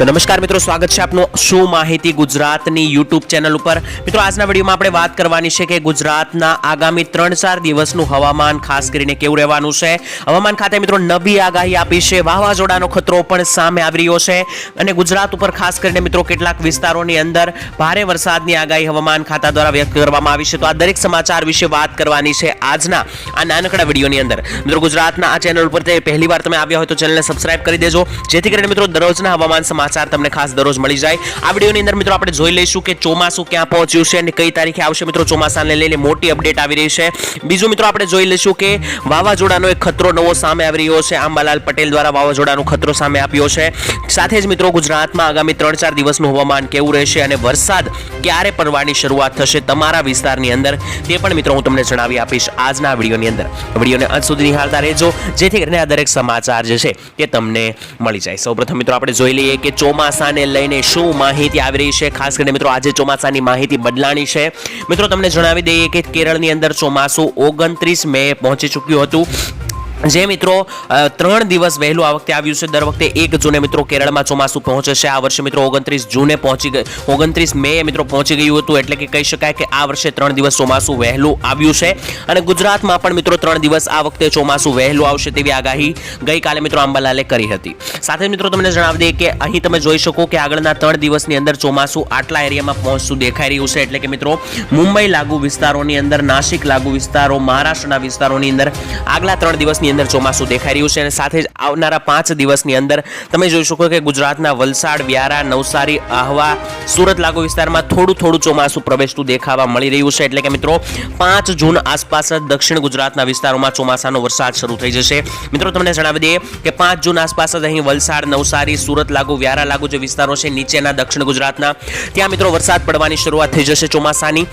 તો નમસ્કાર મિત્રો, સ્વાગત છે આપનું શું માહિતી ગુજરાતની યુટ્યુબ ચેનલ ઉપર? મિત્રો, આજના વિડીયોમાં આપણે વાત કરવાની છે કે ગુજરાતના આગામી ત્રણ ચાર દિવસનું હવામાન, ખાસ કરીને કેવું રહેવાનું છે? હવામાન ખાતે મિત્રો નવી આગાહી આપી છે, વાવાઝોડાનો ખતરો પણ સામે આવી રહ્યો છે. અને ગુજરાત ઉપર ખાસ કરીને મિત્રો કેટલાક વિસ્તારોની અંદર ભારે વરસાદની આગાહી હવામાન ખાતા દ્વારા વ્યક્ત કરવામાં આવી છે. તો આ દરેક સમાચાર વિશે વાત કરવાની છે આજના આ નાનકડા વિડીયોની અંદર. મિત્રો, ગુજરાતના આ ચેનલ ઉપર તે પહેલી વાર તમે આવ્યા હોય તો ચેનલને સબસ્ક્રાઇબ કરી દેજો. જેથી કરીને મિત્રો દરરોજના હવામાન સમાચાર તમને ખાસ દરરોજ મળી જાય. આ વિડીયોની અંદર મિત્રો આપણે જોઈ લઈશું કે ચોમાસું ક્યાં પહોંચ્યું છે અને કઈ તારીખે આવશે મિત્રો ચોમાસાને લઈને મોટી અપડેટ આવી રહી છે. બીજું મિત્રો આપણે જોઈ લઈશું કે વાવાઝોડાનો એક ખતરો નવો સામે આવી રહ્યો છે. આંબાલાલ પટેલ દ્વારા વાવાઝોડાનો ખતરો સામે આપ્યો છે. સાથે જ મિત્રો ગુજરાતમાં આગામી ત્રણ ચાર દિવસનું હવામાન કેવું રહેશે અને વરસાદ ક્યારે પડવાની શરૂઆત થશે તમારા વિસ્તારની અંદર તે પણ મિત્રો હું તમને જણાવી આપીશ આજના વિડીયોની અંદર. વિડીયોને અંત સુધી નિહાળતા રહેજો, જેથી કરીને આ દરેક સમાચાર જે છે તે તમને મળી જાય. સૌપ્રથમ મિત્રો આપણે જોઈ લઈએ કે ચોમાસાને લઈને શું માહિતી આવી રહી છે? ખાસ કરીને મિત્રો, આજે ચોમાસાની માહિતી બદલાણી છે. મિત્રો, તમને જણાવી દઈએ કે કેરળની અંદર ચોમાસું ઓગણત્રીસ મે પહોંચી ચૂક્યું હતું. જે મિત્રો ત્રણ દિવસ વહેલું આ વખતે આવ્યું છે. દર વખતે એક જૂને મિત્રો કેરળમાં ચોમાસું પહોંચે છે આ વર્ષે મિત્રો ઓગણત્રીસ જૂને પહોંચી ગઈ, ઓગણત્રીસ મે મિત્રો પહોંચી ગયું હતું. એટલે કે કહી શકાય કે આ વર્ષે ત્રણ દિવસ ચોમાસું વહેલું આવ્યું છે. અને ગુજરાતમાં પણ મિત્રો ત્રણ દિવસ આ વખતે ચોમાસું વહેલું આવશે તેવી આગાહી ગઈકાલે મિત્રો અંબાલાલે કરી હતી. સાથે મિત્રો તમને જણાવી દઈએ કે અહીં તમે જોઈ શકો કે આગળના ત્રણ દિવસની અંદર ચોમાસું આટલા એરિયામાં પહોંચતું દેખાઈ રહ્યું છે. એટલે કે મિત્રો, મુંબઈ લાગુ વિસ્તારોની અંદર, નાસિક લાગુ વિસ્તારો, મહારાષ્ટ્રના વિસ્તારોની અંદર આગલા ત્રણ દિવસની અંદર ચોમાસું દેખાઈ રહ્યું છે અને સાથે જ આવનારા પાંચ દિવસની અંદર તમે જોઈ શકો કે ગુજરાતના વલસાડ, વ્યારા, નવસારી, આહવા, સુરત લાગુ વિસ્તારમાં થોડું થોડું ચોમાસું પ્રવેશતું દેખાવા મળી રહ્યું છે. એટલે કે મિત્રો, પાંચ જૂન આસપાસ દક્ષિણ ગુજરાતના વિસ્તારોમાં ચોમાસાનો વરસાદ શરૂ થઈ જશે. મિત્રો, તમને જણાવી દઈએ કે પાંચ જૂન આસપાસ જ અહીં વલસાડ, નવસારી, સુરત લાગુ, વ્યારા લાગુ જે વિસ્તારો છે, નીચેના દક્ષિણ ગુજરાતના, ત્યાં મિત્રો વરસાદ પડવાની શરૂઆત થઈ જશે ચોમાસાની.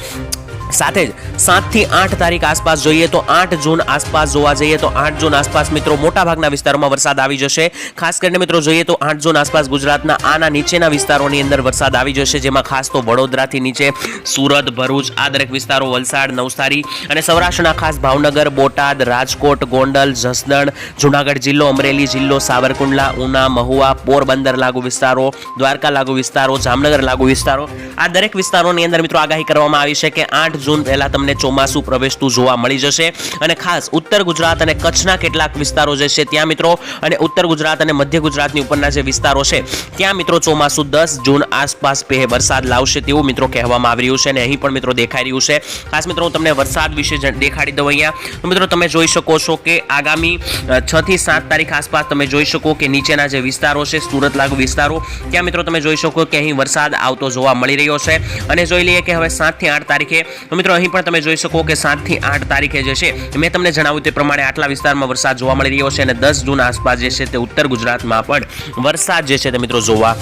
સાથે જ સાતથી આઠ તારીખ આસપાસ જોઈએ તો આઠ જૂન આસપાસ જોવા જઈએ તો આઠ જૂન આસપાસ મિત્રો મોટાભાગના વિસ્તારોમાં વરસાદ આવી જશે. ખાસ કરીને મિત્રો જોઈએ તો આઠ જૂન આસપાસ ગુજરાતના આના નીચેના વિસ્તારોની અંદર વરસાદ આવી જશે, જેમાં ખાસ તો વડોદરાથી નીચે સુરત, ભરૂચ આ દરેક વિસ્તારો વલસાડ, નવસારી અને સૌરાષ્ટ્રના ખાસ ભાવનગર, બોટાદ, રાજકોટ, ગોંડલ, જસદણ, જુનાગઢ જિલ્લો, અમરેલી જિલ્લો, સાવરકુંડલા, ઉના, મહુવા, પોરબંદર લાગુ વિસ્તારો, દ્વારકા લાગુ વિસ્તારો, જામનગર લાગુ વિસ્તારો આ દરેક વિસ્તારોની અંદર મિત્રો આગાહી કરવામાં આવી છે કે આઠ જૂન પહેલા તમને ચોમાસું પ્રવેશતું જોવા મળી જશે. અને ખાસ ઉત્તર ગુજરાત અને કચ્છના કેટલાક વિસ્તારો જે છે ત્યાં મિત્રો, અને ઉત્તર ગુજરાત અને મધ્ય ગુજરાતની ઉપરના જે વિસ્તારો છે, ત્યાં મિત્રો ચોમાસું દસ જૂન આસપાસ પહે વરસાદ લાવશે તેવું મિત્રો કહેવામાં આવી રહ્યું છે અને અહીં પણ મિત્રો દેખાઈ રહ્યું છે. ખાસ મિત્રો હું તમને વરસાદ વિશે દેખાડી દઉં અહીંયા. મિત્રો તમે જોઈ શકો છો કે આગામી છ થી સાત તારીખ આસપાસ તમે જોઈ શકો કે નીચેના જે વિસ્તારો છે, સુરત લાગુ વિસ્તારો, ત્યાં મિત્રો તમે જોઈ શકો કે અહીં વરસાદ આવતો જોવા મળી રહ્યો છે. અને જોઈ લઈએ કે હવે સાતથી આઠ તારીખે તો મિત્રો, અહીં પણ તમે જોઈ શકો કે સાતથી આઠ તારીખે જે છે, મેં તમને જણાવ્યું તે પ્રમાણે આટલા વિસ્તારમાં વરસાદ જોવા મળી રહ્યો છે અને દસ જૂન આસપાસ જે છે તે ઉત્તર ગુજરાતમાં પણ વરસાદ જે છે તે મિત્રો જોવા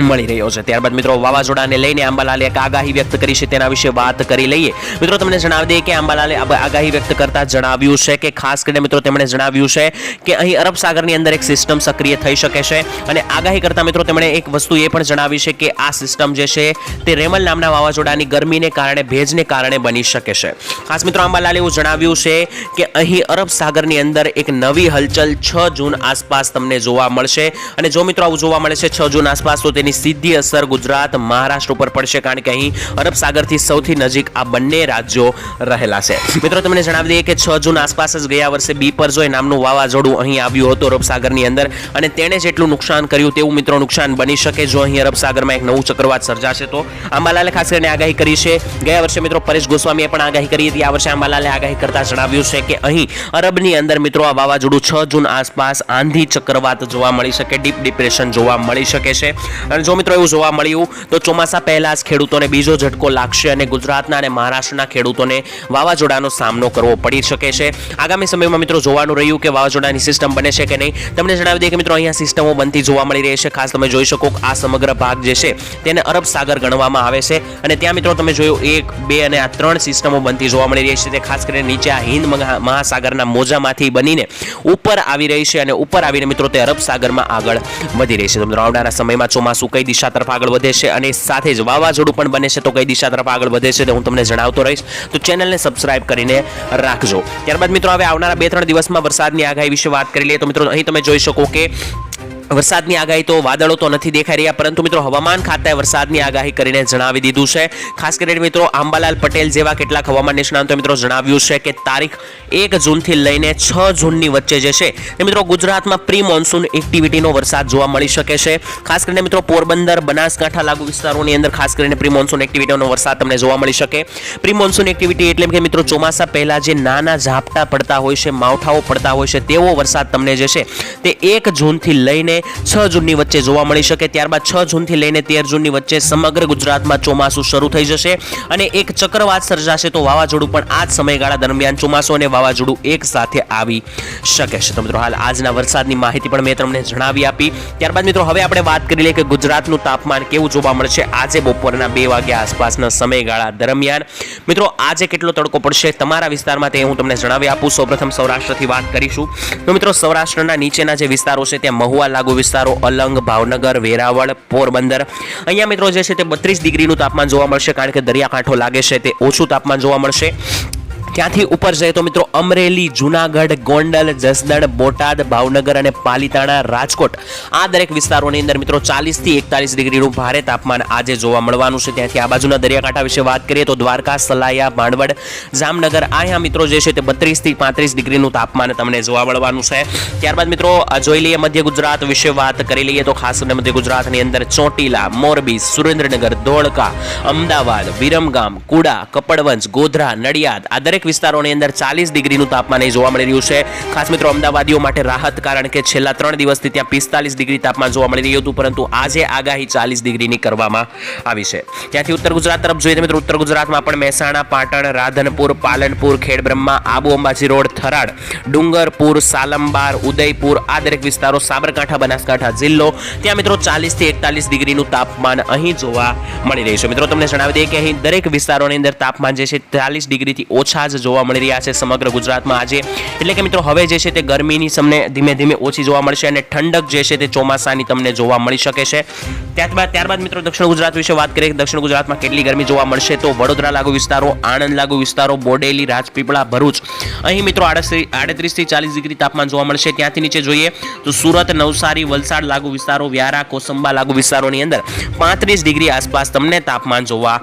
મળી રહ્યો છે. ત્યારબાદ મિત્રો, વાવાઝોડાને લઈને આંબાલાલે એક આગાહી વ્યક્ત કરી છે. તેના વિશે વાત કરી લઈએ. મિત્રો, તમને જણાવી દઈએ કે આંબાલાલે આગાહી વ્યક્ત કરતા જણાવ્યું છે કે ખાસ કરીને મિત્રો, તેમણે જણાવ્યું છે કે અહીં અરબ સાગરની અંદર એક સિસ્ટમ સક્રિય થઈ શકે છે. અને આગાહી કરતા મિત્રો, તેમણે એક વસ્તુ એ પણ જણાવી છે કે આ સિસ્ટમ જે છે તે રેમલ નામના વાવાઝોડાની ગરમીને કારણે, ભેજને કારણે બની શકે છે. ખાસ મિત્રો, આંબાલાલે એવું જણાવ્યું છે કે અહીં અરબ સાગરની અંદર એક નવી હલચલ છ જૂન આસપાસ તમને જોવા મળશે. અને જો મિત્રો આવું જોવા મળે છે છ જૂન આસપાસ, તો તેની સીધી અસર ગુજરાત મહારાષ્ટ્ર ઉપર પડશે કારણ કે અહીં અરબ સાગરથી સૌથી નજીક આ બંને રાજ્યો રહેલા છે. મિત્રો, તમને જણાવી દઈએ કે છ જૂન આસપાસ જ ગયા વર્ષે બીપરજોય નામનું વાવાઝોડું અહીં આવ્યું હતું અરબ સાગરની અંદર અને તેણે જેટલું નુકસાન કર્યું તેવું મિત્રો નુકસાન બની શકે જો અહીં અરબ સાગરમાં એક નવું ચક્રવાત સર્જાશે તો. આંબાલાલે ખાસ કરીને આગાહી કરી છે. ગયા વર્ષે મિત્રો પરેશ ગોસ્વામીએ પણ આગાહી કરી હતી. આ વર્ષે આંબાલાલે આગાહી કરતા જણાવ્યું છે કે અહીં અરબની અંદર મિત્રો આ વાવાઝોડું છ જૂન આસપાસ આંધી ચક્રવાત જોવા મળી શકે, ડીપ ડિપ્રેશન જોવા મળી શકે છે. અને જો મિત્રો એવું જોવા મળ્યું, તો ચોમાસા પહેલાં જ ખેડૂતોને બીજો ઝટકો લાગશે અને ગુજરાતના અને મહારાષ્ટ્રના ખેડૂતોને વાવાઝોડાનો સામનો કરવો પડી શકે છે. આગામી સમયમાં મિત્રો જોવાનું રહ્યું કે વાવાઝોડાની સિસ્ટમ બને છે કે નહીં. તમને જણાવી દઈએ કે મિત્રો અહીંયા સિસ્ટમો બનતી જોવા મળી રહી છે. ખાસ તમે જોઈ શકો આ સમગ્ર ભાગ જે છે, તેને અરબ સાગર ગણવામાં આવે છે. અને ત્યાં મિત્રો તમે જોયું, એક, બે અને આ ત્રણ સિસ્ટમો બનતી જોવા મળી રહી છે. તે ખાસ કરીને નીચે આ હિન્દ મહા- મહાસાગરના મોજામાંથી બનીને ઉપર આવી રહી છે અને ઉપર આવીને મિત્રો તે અરબ સાગરમાં આગળ વધી રહી છે. મિત્રો આવનારા સમયમાં ચોમાસું કઈ દિશા તરફ આગળ વધે છે અને સાથે જ વાવાઝોડું પણ બને છે તો કઈ દિશા તરફ આગળ વધે છે તે હું તમને જણાવતો રહીશ. તો ચેનલને સબસ્ક્રાઇબ કરીને રાખજો. ત્યારબાદ મિત્રો, હવે આવનારા બે ત્રણ દિવસમાં વરસાદની આગાહી વિશે વાત કરી લઈએ. તો મિત્રો, અહીં તમે જોઈ શકો કે વરસાદની આગાહી તો વાદળો તો નથી દેખાઈ રહ્યા, પરંતુ મિત્રો હવામાન ખાતાએ વરસાદની આગાહી કરીને જણાવી દીધું છે. ખાસ કરીને મિત્રો આંબાલાલ પટેલ જેવા કેટલાક હવામાન નિષ્ણાંતો મિત્રો જણાવ્યું છે કે તારીખ એક જૂનથી લઈને છ જૂનની વચ્ચે જે છે, એ મિત્રો ગુજરાતમાં પ્રી મોન્સૂન એક્ટિવિટીનો વરસાદ જોવા મળી શકે છે. ખાસ કરીને મિત્રો પોરબંદર, બનાસકાંઠા લાગુ વિસ્તારોની અંદર ખાસ કરીને પ્રી મોન્સૂન એક્ટિવિટીનો વરસાદ તમને જોવા મળી શકે. પ્રી મોન્સૂન એક્ટિવિટી એટલે કે મિત્રો ચોમાસા પહેલાં જે નાના ઝાપટા પડતા હોય છે, માવઠાઓ પડતા હોય છે, તેવો વરસાદ તમને જે છે, તે એક જૂનથી લઈને છ જૂનની વચ્ચે જોવા મળી શકે. ત્યારબાદ છ જૂનથી લઈને તેર જૂનની વચ્ચે સમગ્ર ગુજરાતમાં ચોમાસું શરૂ થઈ જશે અને એક ચક્રવાત સર્જાશે તો વાવાઝોડું પણ આ જ સમયગાળા દરમિયાન ચોમાસું અને વાવાઝોડું એક સાથે આવી શકે છે. તો મિત્રો, હાલ આજના વરસાદની માહિતી પણ મેં તમને જણાવી આપી. ત્યારબાદ મિત્રો, હવે આપણે વાત કરી લઈએ કે ગુજરાતનું તાપમાન કેવું જોવા મળશે આજે બપોરના બે વાગ્યા આસપાસના સમયગાળા દરમિયાન. મિત્રો, આજે કેટલો તડકો પડશે તમારા વિસ્તારમાં તે હું તમને જણાવી આપું. સૌપ્રથમ સૌરાષ્ટ્રથી વાત કરીશું. તો મિત્રો, સૌરાષ્ટ્રના નીચેના જે વિસ્તારો છે, ત્યાં મહુવા લાગુ વિસ્તારો, અલંગ, ભાવનગર, વેરાવળ, પોરબંદર. અહીંયા મિત્રો, જે છે તે બત્રીસ ડિગ્રીનું તાપમાન જોવા મળશે, કારણ કે દરિયાકાંઠો લાગે છે, તે ઓછું તાપમાન જોવા મળશે. ત્યાંથી ઉપર જઈએ તો મિત્રો અમરેલી, જુનાગઢ, ગોંડલ, જસદણ, બોટાદ, ભાવનગર અને પાલીતાણા, રાજકોટ. આ દરેક વિસ્તારોની અંદર મિત્રો ચાલીસથી એકતાલીસ ડિગ્રીનું ભારે તાપમાન આજે જોવા મળવાનું છે. ત્યાંથી આ બાજુના દરિયાકાંઠા વિશે વાત કરીએ તો દ્વારકા, સલાયા, માંડવડ, જામનગર, અહીંયા મિત્રો જે છે તે બત્રીસથી પાંત્રીસ ડિગ્રીનું તાપમાન તમને જોવા મળવાનું છે. ત્યારબાદ મિત્રો જોઈ લઈએ મધ્ય ગુજરાત વિશે વાત કરી લઈએ તો ખાસ કરીને મધ્ય ગુજરાતની અંદર ચોટીલા, મોરબી, સુરેન્દ્રનગર, ધોળકા, અમદાવાદ, વિરમગામ, કુડા, કપડવંજ, ગોધરા, નડિયાદ આ દરેક વિસ્તારોની અંદર ચાલીસ ડિગ્રીનું તાપમાન અહીં જોવા મળી રહ્યું છે. ખાસ મિત્રો, અમદાવાદીઓ માટે રાહત, કારણ કે છેલ્લા ત્રણ દિવસથી ત્યાં પિસ્તાલીસ ડિગ્રી તાપમાન જોવા મળી રહ્યું હતું, પરંતુ આજે આગાહી ચાલીસ ડિગ્રીની કરવામાં આવી છે. ત્યાંથી ઉત્તર ગુજરાત તરફ જોઈએ મિત્રો, ઉત્તર ગુજરાતમાં પણ મહેસાણા, પાટણ, રાધનપુર, પાલનપુર, ખેડબ્રહ્મા, આબુ, અંબાજી રોડ થરાડ ડુંગરપુર, સાલંબાર, ઉદયપુર આ દરેક વિસ્તારો સાબરકાંઠા, બનાસકાંઠા જિલ્લો, ત્યાં મિત્રો ચાલીસથી એકતાલીસ ડિગ્રીનું તાપમાન અહીં જોવા મળી રહ્યું છે. મિત્રો, તમને જણાવી દઈએ કે અહીં દરેક વિસ્તારોની અંદર તાપમાન જે છે, ચાલીસ ડિગ્રીથી ઓછા જ જોવા મળી રહ્યા છે સમગ્ર ગુજરાતમાં આજે. એટલે કે મિત્રો, હવે જે છે તે ગરમીની તમને ધીમે ધીમે ઓછી જોવા મળશે અને ઠંડક જે છે તે ચોમાસાની તમને જોવા મળી શકે છે. ત્યારબાદ ત્યારબાદ મિત્રો, દક્ષિણ ગુજરાત વિશે વાત કરીએ દક્ષિણ ગુજરાતમાં કેટલી ગરમી જોવા મળશે તો વડોદરા લાગુ વિસ્તારો, આણંદ લાગુ વિસ્તારો, બોડેલી, રાજપીપળા, ભરૂચ. અહીં મિત્રો આડત્રીસ આડત્રીસથી ચાલીસ ડિગ્રી તાપમાન જોવા મળશે. ત્યાંથી નીચે જોઈએ તો સુરત, નવસારી, વલસાડ લાગુ વિસ્તારો, વ્યારા, કોસંબા લાગુ વિસ્તારોની અંદર પાંત્રીસ ડિગ્રી આસપાસ તમને તાપમાન જોવા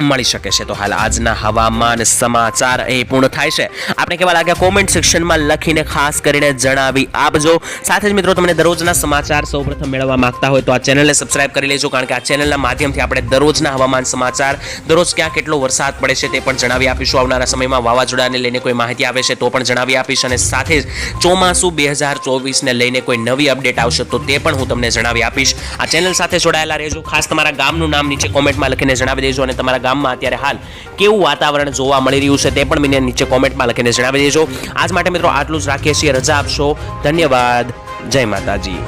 મળી શકે છે. તો હાલ આજના હવામાન સમાચાર એ પૂર્ણ થાય છે. આપણે કેવા લાગ્યા કોમેન્ટ સેક્શનમાં લખીને ખાસ કરીને જણાવી આપજો. સાથે જ મિત્રો, તમને દરરોજના સમાચાર સૌપ્રથમ મેળવવા માંગતા હોય તો આ ચેનલને સબસ્ક્રાઇબ કરી લેજો, કારણ કે આ ચેનલના માધ્યમથી આપણે દરરોજના હવામાન સમાચાર, દરરોજ ક્યાં કેટલો વરસાદ પડે છે તે પણ જણાવી આપીશું. આવનારા સમયમાં વાવાઝોડાને લઈને કોઈ માહિતી આવે છે તો પણ જણાવી આપીશ અને સાથે જ ચોમાસું બે હજાર ચોવીસને લઈને કોઈ નવી અપડેટ આવશે તો તે પણ હું તમને જણાવી આપીશ. આ ચેનલ સાથે જોડાયેલા રહેજો. ખાસ તમારા ગામનું નામ નીચે કોમેન્ટમાં લખીને જણાવી દેજો અને તમારા ગામમાં અત્યારે હાલ કેવું વાતાવરણ જોવા મળી રહ્યું છે તે પણ મને નીચે કોમેન્ટમાં લખીને જણાવી દેજો. આજ માટે મિત્રો આટલું જ રાખીએ છીએ. રજા આપશો. ધન્યવાદ. જય માતાજી.